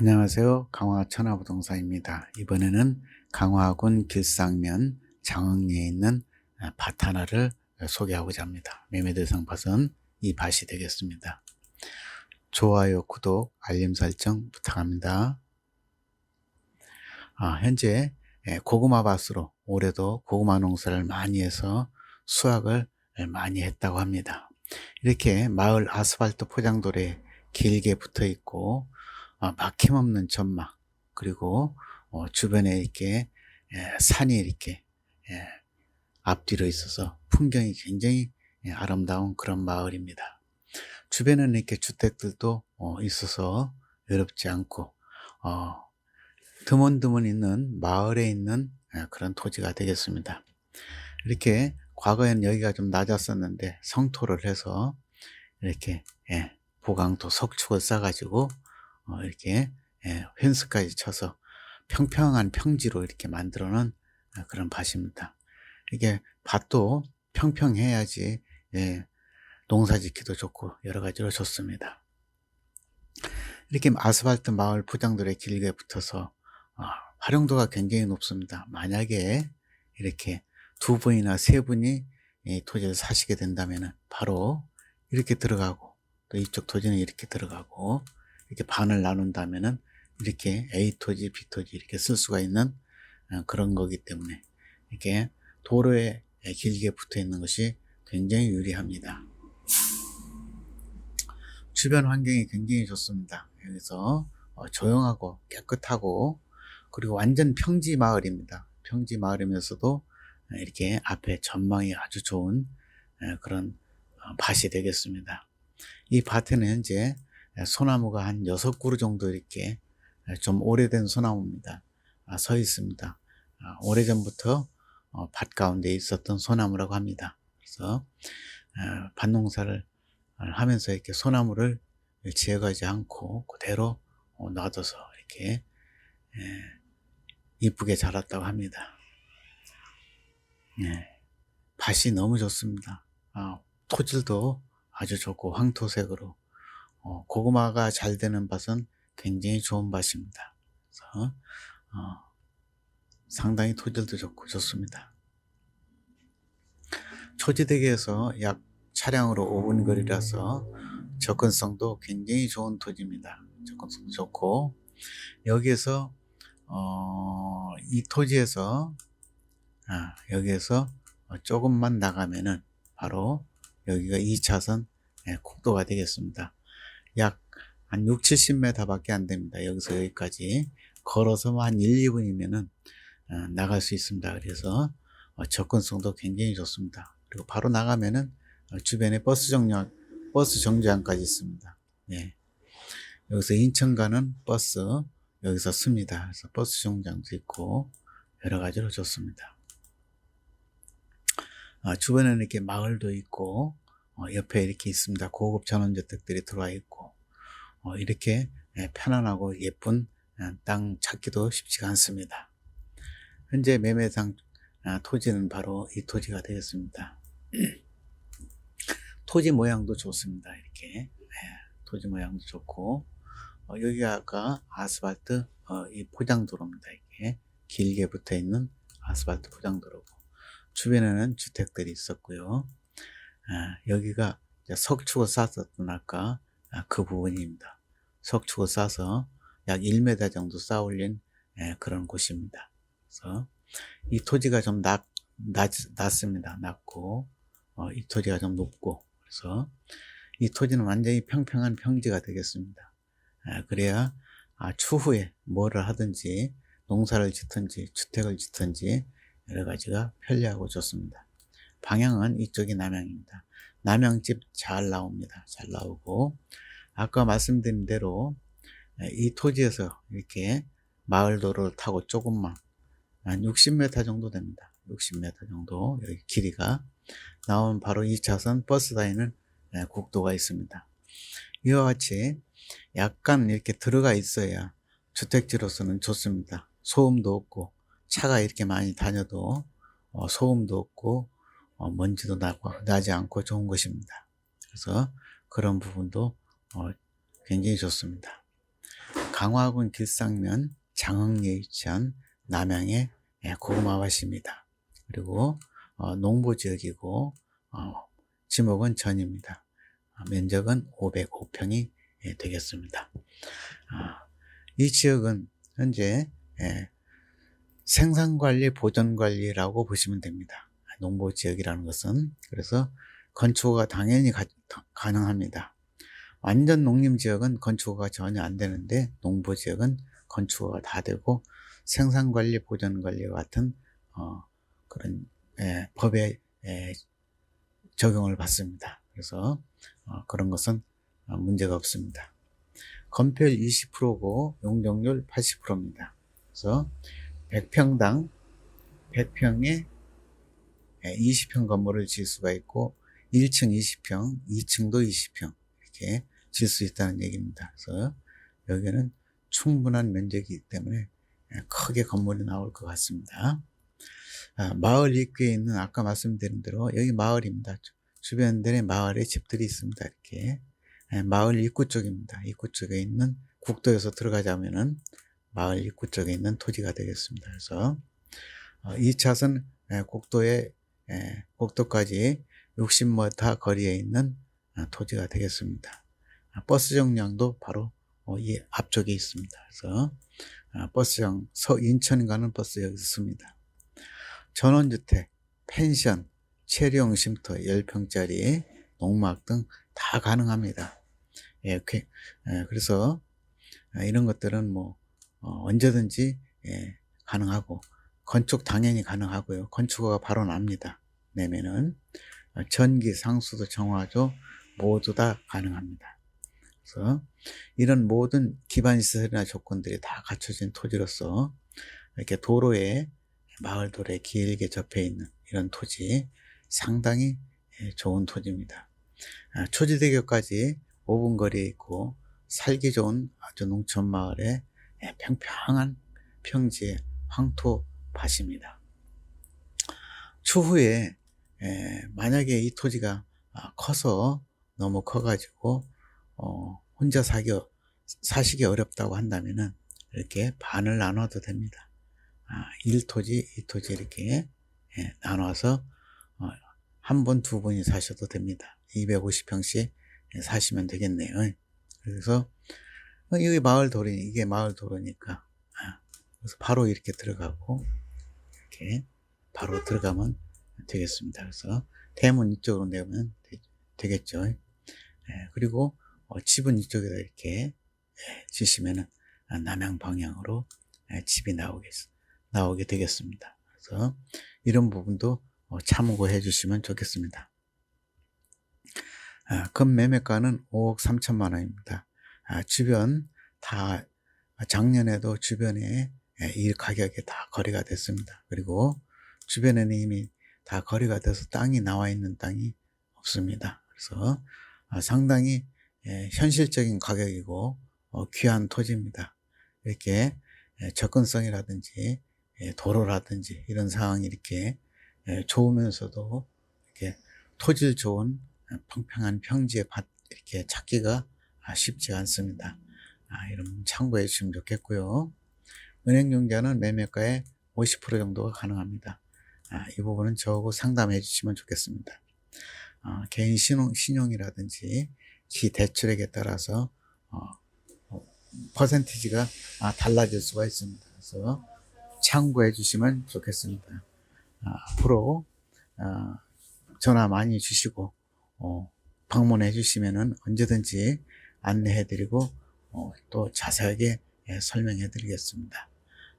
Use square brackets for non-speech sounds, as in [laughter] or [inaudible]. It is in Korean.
안녕하세요. 강화 천하부동산입니다. 이번에는 강화군 길상면 장흥리에 있는 아, 밭 하나를 소개하고자 합니다. 매매 대상 밭은 이 밭이 되겠습니다. 좋아요, 구독, 알림 설정 부탁합니다. 아, 현재 예, 고구마 밭으로 올해도 고구마 농사를 많이 해서 수확을 많이 했다고 합니다. 이렇게 마을 아스팔트 포장도로에 길게 붙어 있고 어, 막힘없는 전망 그리고 어, 주변에 이렇게 예, 산이 이렇게 예, 앞뒤로 있어서 풍경이 굉장히 예, 아름다운 그런 마을입니다. 주변에는 이렇게 주택들도 어, 있어서 외롭지 않고 어, 드문드문 있는 마을에 있는 예, 그런 토지가 되겠습니다. 이렇게 과거에는 여기가 좀 낮았었는데 성토를 해서 이렇게 예, 보강토 석축을 어, 이렇게 예, 펜스까지 쳐서 평평한 평지로 이렇게 만들어 놓은 어, 그런 밭입니다. 이게 밭도 평평해야지 예, 농사 짓기도 좋고 여러 가지로 좋습니다. 이렇게 아스팔트 마을 포장들의 길게 붙어서 어, 활용도가 굉장히 높습니다. 만약에 이렇게 두 분이나 세 분이 이 토지를 사시게 된다면 바로 이렇게 들어가고 또 이쪽 토지는 이렇게 들어가고 이렇게 반을 나눈다면은 이렇게 A 토지, B 토지 이렇게 쓸 수가 있는 어, 그런 거기 때문에 이렇게 도로에 길게 붙어 있는 것이 굉장히 유리합니다. 주변 환경이 굉장히 좋습니다. 여기서 어, 조용하고 깨끗하고 그리고 완전 평지 마을입니다. 평지 마을이면서도 이렇게 앞에 전망이 아주 좋은 그런 어, 밭이 되겠습니다. 이 밭에는 현재 소나무가 한 여섯 그루 정도 이렇게 좀 오래된 소나무입니다. 아, 서 있습니다. 아, 오래전부터 어, 밭 가운데 있었던 소나무라고 합니다. 그래서 어, 밭농사를 하면서 이렇게 소나무를 지어가지 않고 그대로 어, 놔둬서 이렇게 이쁘게 자랐다고 합니다. 네, 밭이 너무 좋습니다. 아, 토질도 아주 좋고 황토색으로 어, 고구마가 잘 되는 밭은 굉장히 좋은 밭입니다. 그래서 어, 상당히 토질도 좋고 좋습니다. 초지대교에서 약 차량으로 5분 거리라서 접근성도 굉장히 좋은 토지입니다. 접근성도 좋고 여기에서 어, 이 토지에서 아, 여기에서 조금만 나가면은 바로 여기가 2차선 국도가 되겠습니다. 약 한 6, 70m 밖에 안 됩니다. 여기서 여기까지. 걸어서 한 1, 2분이면은 어, 나갈 수 있습니다. 그래서 어, 접근성도 굉장히 좋습니다. 그리고 바로 나가면은 어, 주변에 버스 정류장, 버스 정류장까지 있습니다. 네. 여기서 인천 가는 버스 여기서 씁니다. 그래서 버스 정류장도 있고 여러 가지로 좋습니다. 주변에는 이렇게 마을도 있고 옆에 이렇게 있습니다. 고급 전원주택들이 들어와 있고 어, 이렇게 예, 편안하고 예쁜 어, 땅 찾기도 쉽지가 않습니다. 현재 매매상 아, 토지는 바로 이 토지가 되겠습니다. [clears throat] 토지 모양도 좋습니다. 이렇게 예, 토지 모양도 좋고 어, 여기가 아까 아스팔트 이 포장도로입니다. 이게 길게 붙어 있는 아스팔트 포장도로고 주변에는 주택들이 있었고요. 아, 여기가 석축을 쌓았던 아까 아, 그 부분입니다. 석축을 싸서 약 1m 정도 쌓아 올린 예, 그런 곳입니다. 그래서 이 토지가 좀 낮, 낮, 낮습니다. 낮고, 어, 이 토지가 좀 높고, 그래서 이 토지는 완전히 평평한 평지가 되겠습니다. 예, 그래야 아, 추후에 뭐를 하든지 농사를 짓든지 주택을 짓든지 여러 가지가 편리하고 좋습니다. 방향은 이쪽이 남향입니다. 남향집 잘 나옵니다. 잘 나오고 아까 말씀드린 대로 이 토지에서 이렇게 마을 도로를 타고 조금만 한 60m 정도 됩니다. 60m 정도 여기 길이가 나오면 바로 2차선 버스 다니는 국도가 있습니다. 이와 같이 약간 이렇게 들어가 있어야 주택지로서는 좋습니다. 소음도 없고 차가 이렇게 많이 다녀도 어, 소음도 없고 어, 먼지도 나고 나지 않고 좋은 것입니다. 그래서 그런 부분도 어, 굉장히 좋습니다. 강화군 길상면 장흥리에 위치한 남양의 예, 고구마밭입니다. 그리고 어, 농부 지역이고 어, 지목은 전입니다. 아, 면적은 505평이 예, 되겠습니다. 아, 이 지역은 현재 예, 생산관리, 보존관리라고 보시면 됩니다. 농부지역이라는 것은 그래서 건축가 당연히 가, 가능합니다. 완전 농림 지역은 건축가 전혀 안 되는데 농부 지역은 건축가 다 되고 생산관리, 보존관리와 같은 어, 그런 예, 법에 예, 적용을 받습니다. 그래서 어, 그런 것은 어, 문제가 없습니다. 건폐율 20%고 용적률 80%입니다. 그래서 100평당 100평에 20평 건물을 지을 수가 있고 1층 20평, 2층도 20평 이렇게 지을 수 있다는 얘기입니다. 그래서 여기는 충분한 면적이기 때문에 크게 건물이 나올 것 같습니다. 아, 마을 입구에 있는 아까 말씀드린 대로 여기 마을입니다. 주변들의 마을에 집들이 있습니다. 이렇게 마을 입구 쪽입니다. 입구 쪽에 있는 국도에서 들어가자면은 마을 입구 쪽에 있는 토지가 되겠습니다. 그래서 어, 이 차선 국도에 국도까지 60m 거리에 있는 어, 토지가 되겠습니다. 아, 버스 정량도 바로 어, 이 앞쪽에 있습니다. 그래서 아, 버스정 서 인천 가는 버스 여기 있습니다. 전원주택, 펜션, 체리용 쉼터 10평짜리 농막 등 다 가능합니다. 예, 그, 예, 그래서 아, 이런 것들은 뭐 어, 언제든지 예, 가능하고 건축 당연히 가능하고요. 건축허가 바로 납니다. 내면은 어, 전기, 상수도, 정화조 모두 다 가능합니다. 그래서 이런 모든 기반 시설이나 조건들이 다 갖춰진 토지로서 이렇게 도로에 마을 도로에 길게 접해 있는 이런 토지 상당히 예, 좋은 토지입니다. 아, 초지대교까지 5분 거리에 있고 살기 좋은 아주 농촌 마을에 예, 평평한 평지의 황토 밭입니다. 추후에 예, 만약에 이 토지가 아, 커서 너무 커가지고 어, 혼자 사기 사시기 어렵다고 한다면은 이렇게 반을 나눠도 됩니다. 아, 1토지, 2토지 이렇게 예, 나눠서 어, 한 번, 두 번이 사셔도 됩니다. 250평씩 사시면 되겠네요. 그래서 어, 여기 마을 도로 이게 마을 도로니까 아, 그래서 바로 이렇게 들어가고 이렇게 바로 들어가면 되겠습니다. 그래서 대문 이쪽으로 내면 되겠죠. 예, 그리고 어, 집은 이쪽에다 이렇게 예, 지시면은 남향 방향으로 예, 집이 나오겠, 나오게 되겠습니다. 그래서 이런 부분도 어, 참고해 주시면 좋겠습니다. 아, 금매매가는 5억 3천만 원입니다. 아, 주변 다 작년에도 주변에 이 가격이 다 거래가 됐습니다. 그리고 주변에는 이미 다 거래가 돼서 땅이 나와 있는 땅이 없습니다. 그래서 아, 상당히 현실적인 가격이고 어, 귀한 토지입니다. 이렇게 접근성이라든지 도로라든지 이런 상황이 이렇게 좋으면서도 이렇게 토질 좋은 평평한 평지의 밭 이렇게 찾기가 쉽지 않습니다. 아, 이런 참고해 주시면 좋겠고요. 은행용자는 매매가의 50% 정도가 가능합니다. 아, 이 부분은 저하고 상담해 주시면 좋겠습니다. 아, 개인 신용, 신용이라든지 기 대출액에 따라서 어, 어, 퍼센티지가 아, 달라질 수가 있습니다. 그래서 참고해 주시면 좋겠습니다. 아, 앞으로 아, 전화 많이 주시고 어, 방문해 주시면 언제든지 안내해 드리고 어, 또 자세하게 예, 설명해 드리겠습니다.